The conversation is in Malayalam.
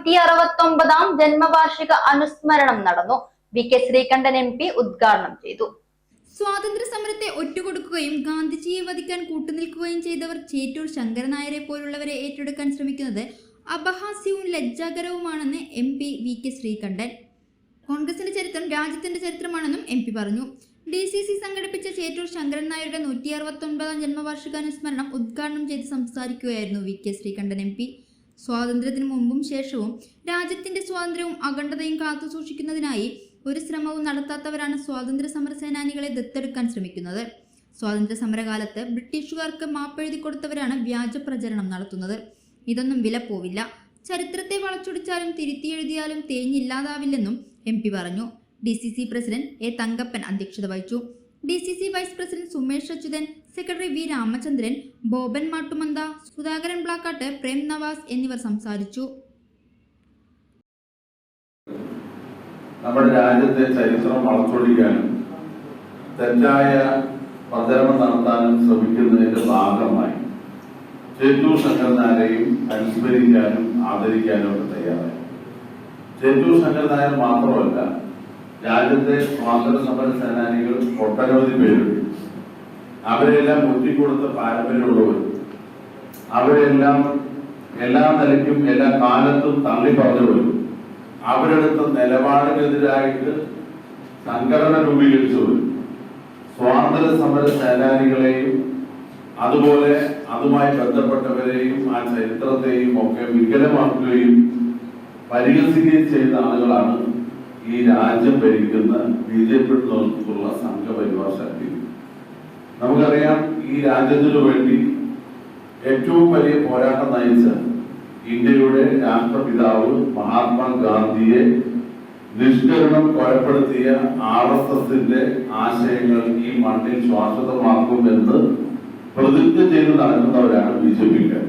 നൂറ്റി അറുപത്തി ഒമ്പതാം ജന്മവാർഷിക അനുസ്മരണം നടന്നു. V K Sreekandan M P ഉദ്ഘാടനം ചെയ്തു. സ്വാതന്ത്ര്യ സമരത്തെ ഒറ്റുകൊടുക്കുകയും ഗാന്ധിജിയെ വധിക്കാൻ കൂട്ടുനിൽക്കുകയും ചെയ്തവർ ചേറ്റൂർ ശങ്കരനായരെ പോലുള്ളവരെ ഏറ്റെടുക്കാൻ ശ്രമിക്കുന്നത് അപഹാസ്യവും ലജ്ജാകരവുമാണെന്ന് M P V K Sreekandan. കോൺഗ്രസിന്റെ ചരിത്രം രാജ്യത്തിന്റെ ചരിത്രമാണെന്നും എം പി പറഞ്ഞു. ഡി സി സി സംഘടിപ്പിച്ച ചേറ്റൂർ ശങ്കരൻ നായരുടെ നൂറ്റി അറുപത്തി ഒൻപതാം ജന്മവാർഷികാനുസ്മരണം ഉദ്ഘാടനം ചെയ്ത് സംസാരിക്കുകയായിരുന്നു V K Sreekandan M P. സ്വാതന്ത്ര്യത്തിന് മുമ്പും ശേഷവും രാജ്യത്തിന്റെ സ്വാതന്ത്ര്യവും അഖണ്ഡതയും കാത്തുസൂക്ഷിക്കുന്നതിനായി ഒരു ശ്രമവും നടത്താത്തവരാണ് സ്വാതന്ത്ര്യ സമര സേനാനികളെ ദത്തെടുക്കാൻ ശ്രമിക്കുന്നത്. സ്വാതന്ത്ര്യ സമരകാലത്ത് ബ്രിട്ടീഷുകാർക്ക് മാപ്പെഴുതി കൊടുത്തവരാണ് വ്യാജ പ്രചരണം നടത്തുന്നത്. ഇതൊന്നും വില പോവില്ല ചരിത്രത്തെ വളച്ചൊടിച്ചാലും തിരുത്തിയെഴുതിയാലും തേഞ്ഞില്ലാതാവില്ലെന്നും എം പി പറഞ്ഞു. D C C president A Thankappan അധ്യക്ഷത വഹിച്ചു. D C C vice president Sumesh Achuthan secretary V Ramachandran Boban Mattumantha Sudhakaran Blakkattu Prem Navas എന്നിവർ സംസാരിച്ചു. നമ്മുടെ രാജ്യത്തെ ചരിത്രം വളച്ചൊടിക്കാനും തെറ്റായ പ്രചരണം നടത്താനും ശ്രമിക്കുന്നതിന്റെ ഭാഗമായി ചേറ്റൂർ ശങ്കരനാരെയും അനുസ്മരിക്കാനും ആദരിക്കാനും ഒക്കെ തയ്യാറായി. ചേറ്റൂർ ശങ്കരനായർ മാത്രമല്ല രാജ്യത്തെ സ്വാതന്ത്ര്യ സമര സേനാനികൾ ഒട്ടനവധി പേരുണ്ട് അവരെല്ലാം ഒറ്റിക്കൊടുത്ത പാരമ്പര്യമുള്ളവർ. അവരെല്ലാം എല്ലാ നിലയ്ക്കും എല്ലാ കാലത്തും തള്ളി പറഞ്ഞവരും. അവരെടുത്ത നിലപാടിനെതിരായിട്ട് സംഘടന രൂപീകരിച്ചവരും. സ്വാതന്ത്ര്യ സമര സേനാനികളെയും അതുപോലെ അതുമായി ബന്ധപ്പെട്ടവരെയും ആ ചരിത്രത്തെയും ഒക്കെ വികലമാക്കുകയും പരിഹസിക്കുകയും ചെയ്ത ആളുകളാണ് ഈ രാജ്യം ഭരിക്കുന്ന ബി ജെ പി നേതൃത്വത്തിലുള്ള സംഘപരിവാർ ശക്തി. നമുക്കറിയാം ഈ രാജ്യത്തിനു വേണ്ടി ഏറ്റവും വലിയ പോരാട്ടം നയിച്ച ഇന്ത്യയുടെ രാഷ്ട്രപിതാവ് മഹാത്മാഗാന്ധിയെ നിഷ്കരണം കൊലപ്പെടുത്തിയ ആർ എസ് എസിന്റെ ആശയങ്ങൾ ഈ മണ്ണിൽ ശാശ്വതമാക്കുമെന്ന് പ്രതിജ്ഞ ചെയ്ത് നടക്കുന്നവരാണ് ബി ജെ പിക്കാർ